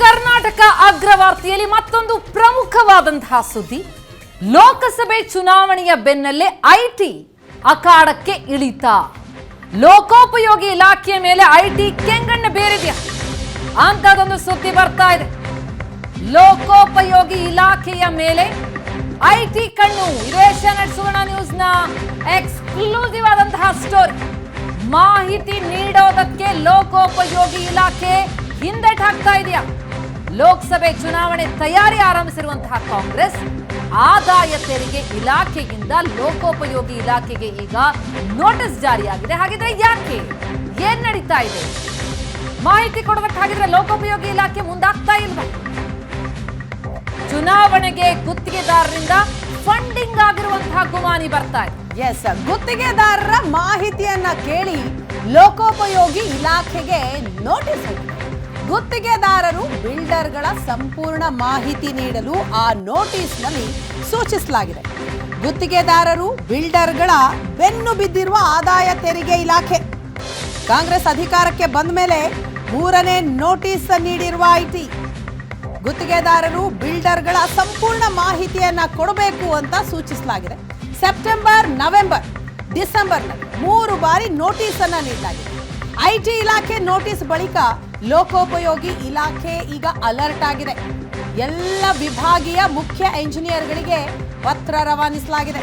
ಕರ್ನಾಟಕ ಅಗ್ರವಾರ್ತೆಯಲ್ಲಿ ಮತ್ತೊಂದು ಪ್ರಮುಖವಾದಂತಹ ಸುದ್ದಿ. ಲೋಕಸಭೆ ಚುನಾವಣೆಯ ಬೆನ್ನಲ್ಲೇ ಐಟಿ ಅಖಾಡಕ್ಕೆ ಇಳಿತ. ಲೋಕೋಪಯೋಗಿ ಇಲಾಖೆಯ ಮೇಲೆ ಐಟಿ ಕೆಂಗಣ್ಣ ಬೇರಿದೆಯಾ ಅಂತದೊಂದು ಸುದ್ದಿ ಬರ್ತಾ ಇದೆ. ಲೋಕೋಪಯೋಗಿ ಇಲಾಖೆಯ ಮೇಲೆ ಐಟಿ ಕಣ್ಣು. ಏಷ್ಯಾನೆಟ್ ಸುವರ್ಣ ನ್ಯೂಸ್ನ ಎಕ್ಸ್ಕ್ಲೂಸಿವ್ ಆದಂತಹ ಸ್ಟೋರಿ. ಮಾಹಿತಿ ನೀಡೋದಕ್ಕೆ ಲೋಕೋಪಯೋಗಿ ಇಲಾಖೆ ಹಿಂದೆಟ್ ಹಾಕ್ತಾ ಇದೆಯಾ? ಲೋಕಸಭೆ ಚುನಾವಣೆ ತಯಾರಿ ಆರಂಭಿಸಿರುವಂತಹ ಕಾಂಗ್ರೆಸ್ ಆದಾಯ ತೆರಿಗೆ ಇಲಾಖೆಯಿಂದ ಲೋಕೋಪಯೋಗಿ ಇಲಾಖೆಗೆ ಈಗ ನೋಟಿಸ್ ಜಾರಿಯಾಗಿದೆ. ಹಾಗಿದ್ರೆ ಯಾಕೆ? ಏನ್ ನಡೀತಾ ಇದೆ? ಮಾಹಿತಿ ಕೊಡಬೇಕು ಹಾಗಿದ್ರೆ ಲೋಕೋಪಯೋಗಿ ಇಲಾಖೆ ಮುಂದಾಗ್ತಾ ಇಲ್ವಾ? ಚುನಾವಣೆಗೆ ಗುತ್ತಿಗೆದಾರರಿಂದ ಫಂಡಿಂಗ್ ಆಗಿರುವಂತಹ ಗುಮಾನಿ ಬರ್ತಾ ಇದೆ. ಎಸ್ ಗುತ್ತಿಗೆದಾರರ ಮಾಹಿತಿಯನ್ನ ಕೇಳಿ ಲೋಕೋಪಯೋಗಿ ಇಲಾಖೆಗೆ ನೋಟಿಸ್ ಗುತ್ತಿಗೆದಾರರು ಬಿಲ್ಡರ್ಗಳ ಸಂಪೂರ್ಣ ಮಾಹಿತಿ ನೀಡಲು ಆ ನೋಟಿಸ್ನಲ್ಲಿ ಸೂಚಿಸಲಾಗಿದೆ. ಗುತ್ತಿಗೆದಾರರು ಬಿಲ್ಡರ್ಗಳ ಬೆನ್ನು ಬಿದ್ದಿರುವ ಆದಾಯ ತೆರಿಗೆ ಇಲಾಖೆ. ಕಾಂಗ್ರೆಸ್ ಅಧಿಕಾರಕ್ಕೆ ಬಂದ ಮೇಲೆ ಮೂರನೇ ನೋಟಿಸ್ ನೀಡಿರುವ ಐಟಿ. ಗುತ್ತಿಗೆದಾರರು ಬಿಲ್ಡರ್ಗಳ ಸಂಪೂರ್ಣ ಮಾಹಿತಿಯನ್ನ ಕೊಡಬೇಕು ಅಂತ ಸೂಚಿಸಲಾಗಿದೆ. ಸೆಪ್ಟೆಂಬರ್, ನವೆಂಬರ್ ಡಿಸೆಂಬರ್ ಮೂರು ಬಾರಿ ನೋಟಿಸ್ ಅನ್ನ ನೀಡಲಾಗಿದೆ. ಐಟಿ ಇಲಾಖೆ ನೋಟಿಸ್ ಬಳಿಕ ಲೋಕೋಪಯೋಗಿ ಇಲಾಖೆ ಈಗ ಅಲರ್ಟ್ ಆಗಿದೆ. ಎಲ್ಲ ವಿಭಾಗೀಯ ಮುಖ್ಯ ಎಂಜಿನಿಯರ್ಗಳಿಗೆ ಪತ್ರ ರವಾನಿಸಲಾಗಿದೆ.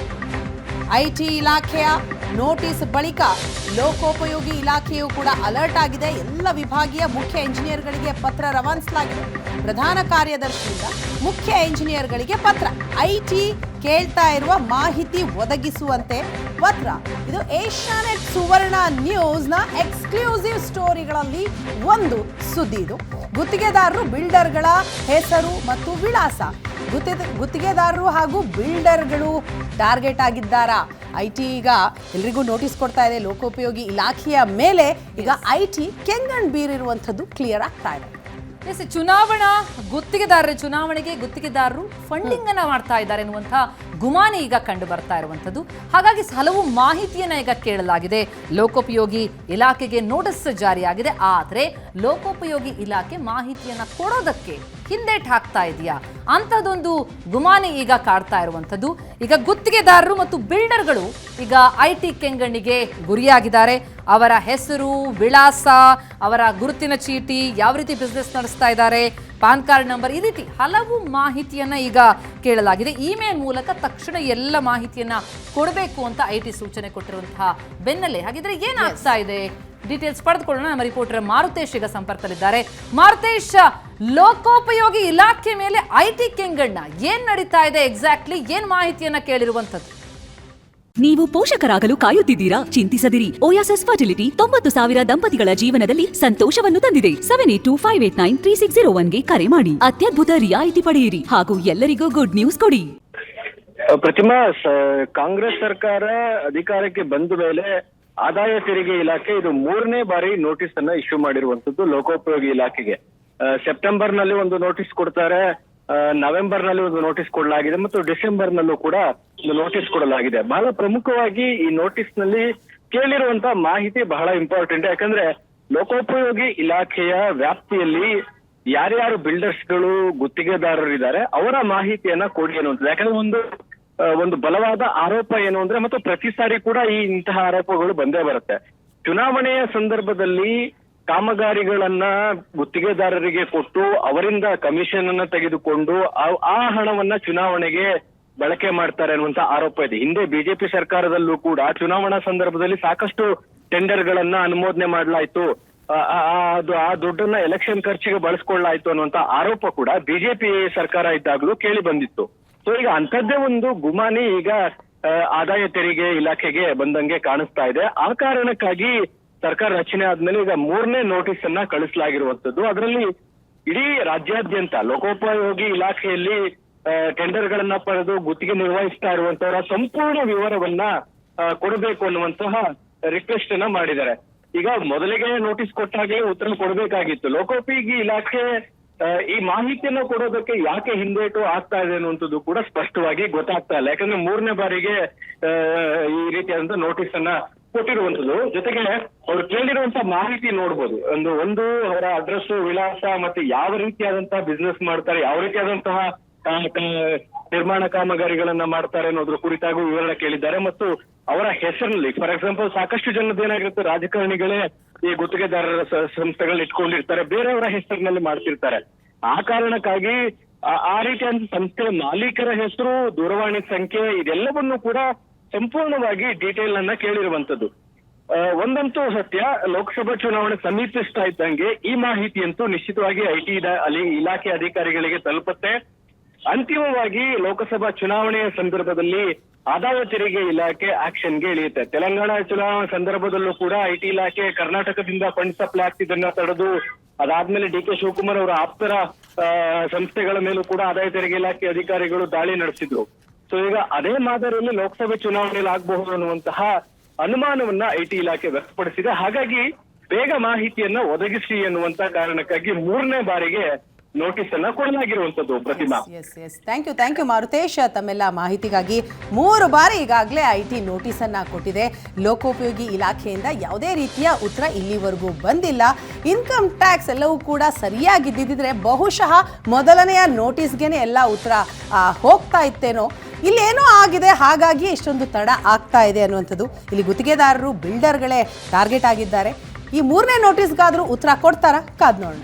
ಐಟಿ ಇಲಾಖೆಯ ನೋಟಿಸ್ ಬಳಿಕ ಲೋಕೋಪಯೋಗಿ ಇಲಾಖೆಯು ಕೂಡ ಅಲರ್ಟ್ ಆಗಿದೆ. ಎಲ್ಲ ವಿಭಾಗೀಯ ಮುಖ್ಯ ಎಂಜಿನಿಯರ್ಗಳಿಗೆ ಪತ್ರ ರವಾನಿಸಲಾಗಿದೆ. ಪ್ರಧಾನ ಕಾರ್ಯದರ್ಶಿಯಿಂದ ಮುಖ್ಯ ಎಂಜಿನಿಯರ್ಗಳಿಗೆ ಪತ್ರ. ಐಟಿ ಕೇಳ್ತಾ ಇರುವ ಮಾಹಿತಿ ಒದಗಿಸುವಂತೆ ಪತ್ರ. ಇದು ಏಷ್ಯಾನೆಟ್ ಸುವರ್ಣ ನ್ಯೂಸ್ನ ಎಕ್ಸ್ಕ್ಲೂಸಿವ್ ಸ್ಟೋರಿಗಳಲ್ಲಿ ಒಂದು ಸುದ್ದಿ ಇದು ಗುತ್ತಿಗೆದಾರರು, ಬಿಲ್ಡರ್ಗಳ ಹೆಸರು ಮತ್ತು ವಿಳಾಸ. ಗುತ್ತಿಗೆ ಗುತ್ತಿಗೆದಾರರು ಹಾಗೂ ಬಿಲ್ಡರ್ಗಳು ಟಾರ್ಗೆಟ್ ಆಗಿದ್ದಾರಾ? ಐ ಟಿ ಈಗ ಎಲ್ರಿಗೂ ನೋಟಿಸ್ ಕೊಡ್ತಾ ಇದೆ. ಲೋಕೋಪಯೋಗಿ ಇಲಾಖೆಯ ಮೇಲೆ ಈಗ ಐ ಟಿ ಕೆಂಗಣ್ ಬೀರಿರುವಂಥದ್ದು ಕ್ಲಿಯರ್ ಆಗ್ತಾ ಇದೆ. ಎಸ್, ಚುನಾವಣಾ ಗುತ್ತಿಗೆದಾರರ ಚುನಾವಣೆಗೆ ಗುತ್ತಿಗೆದಾರರು ಫಂಡಿಂಗ್ ಅನ್ನ ಮಾಡ್ತಾ ಇದ್ದಾರೆ ಎನ್ನುವಂತಹ ಗುಮಾನಿ ಈಗ ಕಂಡು ಬರ್ತಾ ಇರುವಂತದ್ದು ಹಾಗಾಗಿ ಹಲವು ಮಾಹಿತಿಯನ್ನ ಈಗ ಕೇಳಲಾಗಿದೆ. ಲೋಕೋಪಯೋಗಿ ಇಲಾಖೆಗೆ ನೋಟಿಸ್ ಜಾರಿಯಾಗಿದೆ. ಆದರೆ ಲೋಕೋಪಯೋಗಿ ಇಲಾಖೆ ಮಾಹಿತಿಯನ್ನ ಕೊಡೋದಕ್ಕೆ ಹಿಂದೇಟ್ ಹಾಕ್ತಾ ಇದೆಯಾ? ಅಂಥದ್ದೊಂದು ಗುಮಾನಿ ಈಗ ಕಾಡ್ತಾ ಇರುವಂಥದ್ದು. ಈಗ ಗುತ್ತಿಗೆದಾರರು ಮತ್ತು ಬಿಲ್ಡರ್ಗಳು ಈಗ ಐ ಟಿ ಕೆಂಗಣ್ಣಿಗೆ ಗುರಿಯಾಗಿದ್ದಾರೆ. ಅವರ ಹೆಸರು ವಿಳಾಸ ಅವರ ಗುರುತಿನ ಚೀಟಿ ಯಾವ ರೀತಿ ಬಿಸ್ನೆಸ್ ನಡೆಸ್ತಾ ಇದ್ದಾರೆ ಪಾನ್ ಕಾರ್ಡ್ ನಂಬರ್ ಈ ರೀತಿ ಹಲವು ಮಾಹಿತಿಯನ್ನು ಈಗ ಕೇಳಲಾಗಿದೆ. ಇಮೇಲ್ ಮೂಲಕ ತಕ್ಷಣ ಎಲ್ಲ ಮಾಹಿತಿಯನ್ನು ಕೊಡಬೇಕು ಅಂತ ಐ ಟಿ ಸೂಚನೆ ಕೊಟ್ಟಿರುವಂತಹ ಬೆನ್ನಲ್ಲೇ. ಹಾಗಿದ್ರೆ ಏನಾಗ್ತಾ ಇದೆ? ಡೀಟೇಲ್ಸ್ ಪಡೆದುಕೊಳ್ಳೋಣ. ನಮ್ಮ ರಿಪೋರ್ಟರ್ ಮಾರುತೇಶ್ ಈಗ ಸಂಪರ್ಕದಲ್ಲಿದ್ದಾರೆ. ಮಾರುತೇಶ್ ಲೋಕೋಪಯೋಗಿ ಇಲಾಖೆ ಮೇಲೆ ಐಟಿ ಟಿ ಕೆಂಗಣ್ಣ ಏನ್ ನಡೀತಾ ಇದೆ ಎಕ್ಸಾಕ್ಟ್ಲಿ ಏನ್ ಮಾಹಿತಿಯನ್ನ ಕೇಳಿರುವಂತದ್ದು ನೀವು ಪೋಷಕರಾಗಲು ಕಾಯುತ್ತಿದ್ದೀರಾ? ಚಿಂತಿಸದಿರಿ. ಓಯಾಸಸ್ ಫರ್ಟಿಲಿಟಿ ತೊಂಬತ್ತು ಸಾವಿರ ದಂಪತಿಗಳ ಜೀವನದಲ್ಲಿ ಸಂತೋಷವನ್ನು ತಂದಿದೆ. Seven eight two five eight nine three six zero ಒನ್ಗೆ ಕರೆ ಮಾಡಿ. ಅತ್ಯದ್ಭುತ ರಿಯಾಯಿತಿ ಪಡೆಯಿರಿ ಹಾಗೂ ಎಲ್ಲರಿಗೂ ಗುಡ್ ನ್ಯೂಸ್ ಕೊಡಿ. ಪ್ರತಿಮಾ ಕಾಂಗ್ರೆಸ್ ಸರ್ಕಾರ ಅಧಿಕಾರಕ್ಕೆ ಬಂದ ಮೇಲೆ ಆದಾಯ ತೆರಿಗೆ ಇಲಾಖೆ ಇದು ಮೂರನೇ ಬಾರಿ ನೋಟಿಸ್ ಅನ್ನ ಇಶ್ಯೂ ಮಾಡಿರುವಂತದ್ದು ಲೋಕೋಪಯೋಗಿ ಇಲಾಖೆಗೆ. ಸೆಪ್ಟೆಂಬರ್ನಲ್ಲಿ ಒಂದು ನೋಟಿಸ್ ಕೊಡ್ತಾರೆ ನವೆಂಬರ್ನಲ್ಲಿ ಒಂದು ನೋಟಿಸ್ ಕೊಡಲಾಗಿದೆ ಮತ್ತು ಡಿಸೆಂಬರ್ ನಲ್ಲೂ ಕೂಡ ಒಂದು ನೋಟಿಸ್ ಕೊಡಲಾಗಿದೆ. ಬಹಳ ಪ್ರಮುಖವಾಗಿ ಈ ನೋಟಿಸ್ನಲ್ಲಿ ಕೇಳಿರುವಂತ ಮಾಹಿತಿ ಬಹಳ ಇಂಪಾರ್ಟೆಂಟ್ ಯಾಕಂದ್ರೆ ಲೋಕೋಪಯೋಗಿ ಇಲಾಖೆಯ ವ್ಯಾಪ್ತಿಯಲ್ಲಿ ಯಾರ್ಯಾರು ಬಿಲ್ಡರ್ಸ್ಗಳು ಗುತ್ತಿಗೆದಾರರಿದ್ದಾರೆ, ಅವರ ಮಾಹಿತಿಯನ್ನ ಕೊಡಿ ಅನ್ನುವಂಥದ್ದು. ಯಾಕಂದ್ರೆ ಒಂದು ಒಂದು ಬಲವಾದ ಆರೋಪ ಏನು ಅಂದ್ರೆ ಮತ್ತು ಪ್ರತಿ ಸಾರಿ ಕೂಡ ಈ ಇಂತಹ ಆರೋಪಗಳು ಬಂದೇ ಬರುತ್ತೆ. ಚುನಾವಣೆಯ ಸಂದರ್ಭದಲ್ಲಿ ಕಾಮಗಾರಿಗಳನ್ನ ಗುತ್ತಿಗೆದಾರರಿಗೆ ಕೊಟ್ಟು ಅವರಿಂದ ಕಮಿಷನ್ ಅನ್ನ ತೆಗೆದುಕೊಂಡು ಆ- ಹಣವನ್ನ ಚುನಾವಣೆಗೆ ಬಳಕೆ ಮಾಡ್ತಾರೆ ಅನ್ನುವಂತ ಆರೋಪ ಇದೆ. ಹಿಂದೆ ಬಿಜೆಪಿ ಸರ್ಕಾರದಲ್ಲೂ ಕೂಡ ಚುನಾವಣಾ ಸಂದರ್ಭದಲ್ಲಿ ಸಾಕಷ್ಟು ಟೆಂಡರ್ ಗಳನ್ನ ಅನುಮೋದನೆ ಮಾಡಲಾಯ್ತು. ಅದು, ಆ ದುಡ್ಡನ್ನ ಎಲೆಕ್ಷನ್ ಖರ್ಚಿಗೆ ಬಳಸ್ಕೊಳ್ಳಾಯ್ತು ಅನ್ನುವಂತ ಆರೋಪ ಕೂಡ ಬಿಜೆಪಿ ಸರ್ಕಾರ ಇದ್ದಾಗಲೂ ಕೇಳಿ ಬಂದಿತ್ತು. ಸೊ ಈಗ ಅಂಥದ್ದೇ ಒಂದು ಗುಮಾನಿ ಈಗ ಆದಾಯ ತೆರಿಗೆ ಇಲಾಖೆಗೆ ಬಂದಂಗೆ ಕಾಣಿಸ್ತಾ ಇದೆ. ಆ ಕಾರಣಕ್ಕಾಗಿ ಸರ್ಕಾರ ರಚನೆ ಆದ್ಮೇಲೆ ಈಗ ಮೂರನೇ ನೋಟಿಸ್ ಅನ್ನ ಕಳಿಸಲಾಗಿರುವಂತದ್ದು ಅದರಲ್ಲಿ ಇಡೀ ರಾಜ್ಯಾದ್ಯಂತ ಲೋಕೋಪಯೋಗಿ ಇಲಾಖೆಯಲ್ಲಿ ಟೆಂಡರ್ ಗಳನ್ನ ಪಡೆದು ಗುತ್ತಿಗೆ ನಿರ್ವಹಿಸ್ತಾ ಇರುವಂತವರ ಸಂಪೂರ್ಣ ವಿವರವನ್ನ ಕೊಡಬೇಕು ಅನ್ನುವಂತಹ ರಿಕ್ವೆಸ್ಟ್ ಅನ್ನ ಮಾಡಿದ್ದಾರೆ. ಈಗ ಮೊದಲಿಗೆ ನೋಟಿಸ್ ಕೊಟ್ಟಾಗಲೇ ಉತ್ತರ ಕೊಡಬೇಕಾಗಿತ್ತು. ಲೋಕೋಪಯೋಗಿ ಇಲಾಖೆ ಈ ಮಾಹಿತಿಯನ್ನು ಕೊಡೋದಕ್ಕೆ ಯಾಕೆ ಹಿಂದೇಟು ಆಗ್ತಾ ಇದೆ ಅನ್ನುವಂಥದ್ದು ಕೂಡ ಸ್ಪಷ್ಟವಾಗಿ ಗೊತ್ತಾಗ್ತಾ ಇಲ್ಲ. ಯಾಕಂದ್ರೆ ಮೂರನೇ ಬಾರಿಗೆ ಈ ರೀತಿಯಾದಂತ ನೋಟಿಸ್ ಅನ್ನ ಕೊಟ್ಟಿರುವಂತದ್ದು ಜೊತೆಗೆ ಅವ್ರು ಕೇಳಿರುವಂತ ಮಾಹಿತಿ ನೋಡ್ಬೋದು. ಒಂದು ಒಂದು ಅವರ ಅಡ್ರೆಸ್ ವಿಳಾಸ ಮತ್ತೆ ಯಾವ ರೀತಿಯಾದಂತಹ ಬಿಸ್ನೆಸ್ ಮಾಡ್ತಾರೆ, ಯಾವ ರೀತಿಯಾದಂತಹ ನಿರ್ಮಾಣ ಕಾಮಗಾರಿಗಳನ್ನ ಮಾಡ್ತಾರೆ ಅನ್ನೋದ್ರ ಕುರಿತಾಗೂ ವಿವರಣೆ ಕೇಳಿದ್ದಾರೆ. ಮತ್ತು ಅವರ ಹೆಸರಿನಲ್ಲಿ ಫಾರ್ ಎಕ್ಸಾಂಪಲ್ ಸಾಕಷ್ಟು ಜನದ ಏನಾಗಿರುತ್ತೆ, ರಾಜಕಾರಣಿಗಳೇ ಈ ಗುತ್ತಿಗೆದಾರರ ಸಂಸ್ಥೆಗಳನ್ನ ಇಟ್ಕೊಂಡಿರ್ತಾರೆ, ಬೇರೆಯವರ ಹೆಸರಿನಲ್ಲಿ ಮಾಡ್ತಿರ್ತಾರೆ. ಆ ಕಾರಣಕ್ಕಾಗಿ ಆ- ರೀತಿಯ ಸಂಸ್ಥೆ ಮಾಲೀಕರ ಹೆಸರು, ದೂರವಾಣಿ ಸಂಖ್ಯೆ, ಇದೆಲ್ಲವನ್ನು ಕೂಡ ಸಂಪೂರ್ಣವಾಗಿ ಡೀಟೇಲ್ ಅನ್ನ ಕೇಳಿರುವಂತದ್ದು ಒಂದಂತೂ ಸತ್ಯ, ಲೋಕಸಭಾ ಚುನಾವಣೆ ಸಮೀಪಿಸ್ತಾ ಇದ್ದಂಗೆ ಈ ಮಾಹಿತಿಯಂತೂ ನಿಶ್ಚಿತವಾಗಿ ಐಟಿ ಅಲ್ಲಿ ಇಲಾಖೆ ಅಧಿಕಾರಿಗಳಿಗೆ ತಲುಪುತ್ತೆ. ಅಂತಿಮವಾಗಿ ಲೋಕಸಭಾ ಚುನಾವಣೆಯ ಸಂದರ್ಭದಲ್ಲಿ ಆದಾಯ ತೆರಿಗೆ ಇಲಾಖೆ ಆಕ್ಷನ್ಗೆ ಇಳಿಯುತ್ತೆ. ತೆಲಂಗಾಣ ಚುನಾವಣಾ ಸಂದರ್ಭದಲ್ಲೂ ಕೂಡ ಐಟಿ ಇಲಾಖೆ ಕರ್ನಾಟಕದಿಂದ ಫಂಡ್ ಸಪ್ಲೈ ಆಗ್ತಿದ್ದನ್ನ ತಡೆದು ಅದಾದ್ಮೇಲೆ ಡಿ ಕೆ ಶಿವಕುಮಾರ್ ಅವರ ಆಪ್ತರ ಸಂಸ್ಥೆಗಳ ಮೇಲೂ ಕೂಡ ಆದಾಯ ತೆರಿಗೆ ಇಲಾಖೆ ಅಧಿಕಾರಿಗಳು ದಾಳಿ ನಡೆಸಿದ್ರು. ಸೊ ಈಗ ಅದೇ ಮಾದರಿಯಲ್ಲಿ ಲೋಕಸಭೆ ಚುನಾವಣೆಯಲ್ಲಿ ಆಗಬಹುದು ಅನ್ನುವಂತಹ ಅನುಮಾನವನ್ನ ಐಟಿ ಇಲಾಖೆ ವ್ಯಕ್ತಪಡಿಸಿದೆ. ಹಾಗಾಗಿ ಬೇಗ ಮಾಹಿತಿಯನ್ನ ಒದಗಿಸಿ ಅನ್ನುವಂತ ಕಾರಣಕ್ಕಾಗಿ ಮೂರನೇ ಬಾರಿಗೆ ನೋಟಿಸ್ ಅನ್ನ ಕೊಡಲಾಗಿರುವಂತದ್ದು Pratima. Yes yes thank you thank you Maruthesh. ತಮ್ಮೆಲ್ಲ ಮಾಹಿತಿಗಾಗಿ ಮೂರು ಬಾರಿ ಈಗಾಗಲೇ ಐ ಟಿ ಅನ್ನ ಕೊಟ್ಟಿದೆ. ಲೋಕೋಪಯೋಗಿ ಇಲಾಖೆಯಿಂದ ಯಾವುದೇ ರೀತಿಯ ಉತ್ತರ ಇಲ್ಲಿವರೆಗೂ ಬಂದಿಲ್ಲ. ಇನ್ಕಮ್ ಟ್ಯಾಕ್ಸ್ ಎಲ್ಲವೂ ಕೂಡ ಸರಿಯಾಗಿದ್ದಿದ್ರೆ ಬಹುಶಃ ಮೊದಲನೆಯ ನೋಟಿಸ್ಗೆನೆ ಎಲ್ಲ ಉತ್ತರ ಹೋಗ್ತಾ ಇತ್ತೇನೋ. ಇಲ್ಲೇನೋ ಆಗಿದೆ ಹಾಗಾಗಿ ಇಷ್ಟೊಂದು ತಡ ಆಗ್ತಾ ಇದೆ ಅನ್ನುವಂಥದ್ದು. ಇಲ್ಲಿ ಗುತ್ತಿಗೆದಾರರು ಬಿಲ್ಡರ್ಗಳೇ ಟಾರ್ಗೆಟ್ ಆಗಿದ್ದಾರೆ. ಈ ಮೂರನೇ ನೋಟಿಸ್ಗಾದರೂ ಉತ್ತರ ಕೊಡ್ತಾರಾ? ಕಾದ್ ನೋಡೋಣ.